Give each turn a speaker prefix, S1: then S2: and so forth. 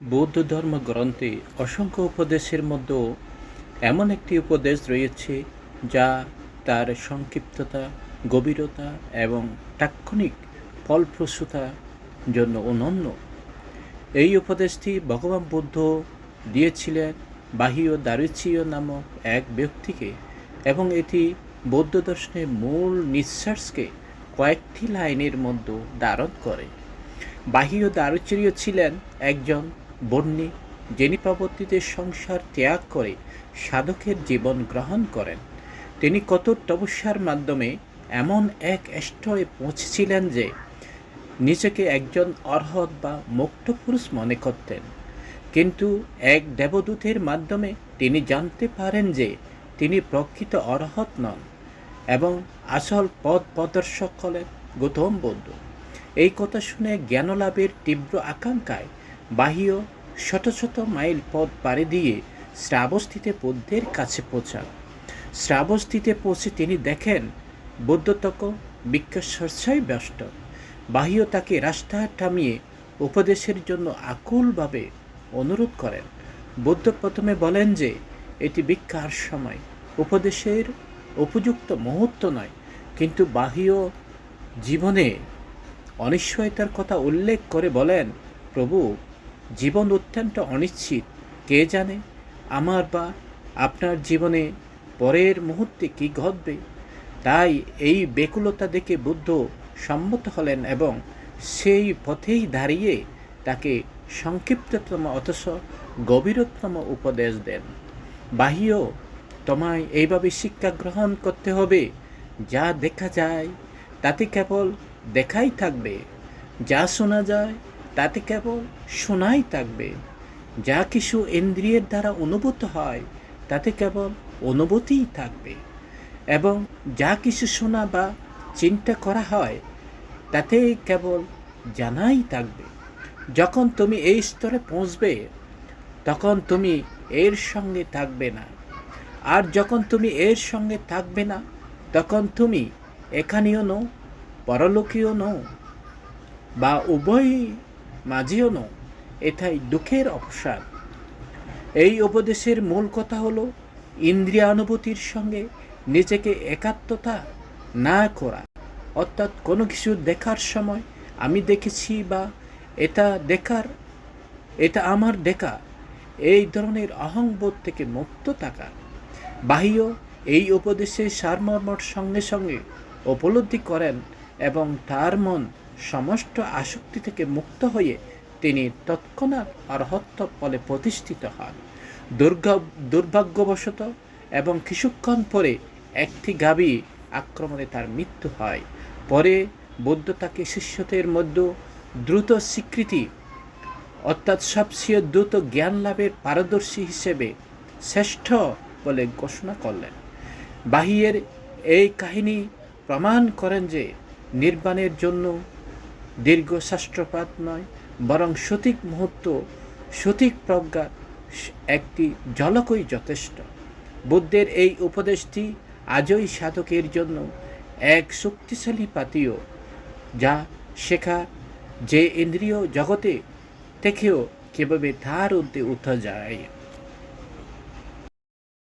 S1: বৌদ্ধ ধর্ম গ্রন্থে অসংখ্য উপদেশের মধ্যেও এমন একটি উপদেশ রয়েছে যা তার সংক্ষিপ্ততা, গভীরতা এবং তাৎক্ষণিক ফলপ্রসূতার জন্য অনন্য। এই উপদেশটি ভগবান বুদ্ধ দিয়েছিলেন বাহ্য দারিচিয় নামক এক ব্যক্তিকে এবং এটি বৌদ্ধ দর্শনের মূল নিঃশ্বাসকে কয়েকটি লাইনের মধ্যে ধারণ করে। বাহ্য দারুচিরীয় ছিলেন একজন বন্যী যিনি পরবর্তীতে সংসার ত্যাগ করে, সাধকের জীবন গ্রহণ করেন, তিনি কত তপস্যার মাধ্যমে এমন এক স্তরে পৌঁছেছিলেন যে, নিজেকে একজন অর্হত বা মুক্ত পুরুষ মনে করতেন। কিন্তু এক দেবদূতের মাধ্যমে তিনি জানতে পারেন যে, তিনি প্রকৃত অর্হত নন এবং আসল পথ প্রদর্শক হলেন গৌতম বুদ্ধ এই কথা শুনে জ্ঞানলাভের তীব্র আকাঙ্ক্ষায় বাহ্য শত শত মাইল পথ পাড়ি দিয়ে শ্রাবস্তিতে বুদ্ধের কাছে পৌঁছান। শ্রাবস্তিতে পৌঁছে তিনি দেখেন বুদ্ধতক বিক্ষচর্চায় ব্যস্ত। বাহ্য তাকে রাস্তায় থামিয়ে উপদেশের জন্য আকুলভাবে অনুরোধ করেন। বৌদ্ধ প্রথমে বলেন যে, এটি ভিক্ষার সময়। উপদেশের উপযুক্ত মুহূর্ত নয়, কিন্তু বাহ্য জীবনে অনিশ্চয়তার কথা উল্লেখ করে বলেন, প্রভু জীবন অত্যন্ত অনিশ্চিত। কে জানে আমার বা আপনার জীবনে পরের মুহূর্তে কি ঘটবে? তাই এই বেকুলতা দেখে বুদ্ধ সম্মত হলেন এবং সেই পথেই দাঁড়িয়ে তাকে সংক্ষিপ্ততম অথচ গভীরতম উপদেশ দেন। বাহ্য তোমায় এইভাবে শিক্ষা গ্রহণ করতে হবে, যা দেখা যায় তাতে কেবল দেখাই থাকবে। যা শোনা যায় তাতে কেবল শোনাই থাকবে। যা কিছু ইন্দ্রিয়ের দ্বারা অনুভূত হয়, তাতে কেবল অনুভূতিই থাকবে। এবং যা কিছু শোনা বা চিন্তা করা হয়, তাতে কেবল জানাই থাকবে। যখন তুমি এই স্তরে পৌঁছবে, তখন তুমি এর সঙ্গে থাকবে না। আর যখন তুমি এর সঙ্গে থাকবে না, তখন তুমি এখানেও নও পরলোকীয় নও, বা উভয় মাঝেও নও এটাই দুঃখের অবসান এই উপদেশের মূল কথা হল, ইন্দ্রিয়ানুভূতির সঙ্গে নিজেকে একাত্মতা না করা। অর্থাৎ কোনো কিছু দেখার সময় আমি দেখেছি বা এটা দেখার, এটা আমার দেখা, এই ধরনের অহংবোধ থেকে মুক্ত থাকা। বাহ্য এই উপদেশের সারমর্মর সঙ্গে সঙ্গে উপলব্ধি করেন এবং তার মন সমস্ত আসক্তি থেকে মুক্ত হয়ে তিনি তৎক্ষণাৎ অর্হত্ব ফলে প্রতিষ্ঠিত হন। দুর্গা দুর্ভাগ্যবশত এবং কিছুক্ষণ পরে একটি গাবি আক্রমণে তার মৃত্যু হয়। পরে বৌদ্ধ তাকে শিষ্যদের মধ্যে দ্রুত স্বীকৃতি, অর্থাৎ সবচেয়ে দ্রুত জ্ঞান লাভের পারদর্শী হিসেবে শ্রেষ্ঠ বলে ঘোষণা করলেন। বাহিয়ের এই কাহিনী প্রমাণ করেন যে নির্বাণের জন্য দীর্ঘ শাস্ত্রপাত নয়, বরং সঠিক মুহূর্ত, সঠিক প্রজ্ঞা একটি জলকই যথেষ্ট। বুদ্ধের এই উপদেশটি আজই সাধকের জন্য এক শক্তিশালী পাতীয় যা শেখা যে ইন্দ্রিয় জগতে থেকেও কীভাবে তার উদ্দে উঠা যায়।